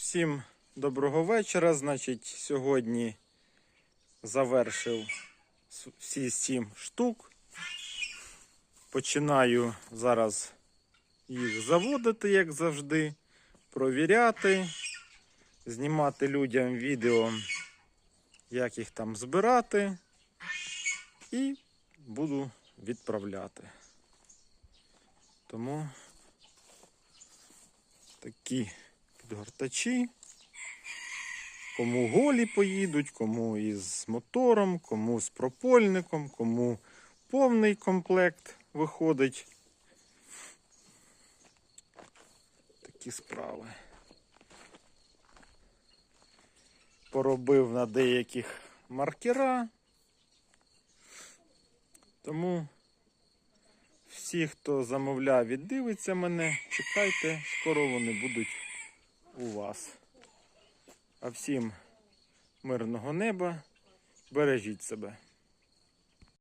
Всім доброго вечора. Значить, сьогодні завершив всі сім штук. Починаю зараз їх заводити, як завжди, провіряти, знімати людям відео, як їх там збирати, і буду відправляти. Тому такі підгортачі. Кому голі поїдуть, кому із мотором, кому з пропольником, кому повний комплект виходить. Такі справи. Поробив на деяких маркера. Тому всі, хто замовляв і дивиться мене, чекайте, скоро вони будуть у вас. А всім мирного неба, бережіть себе.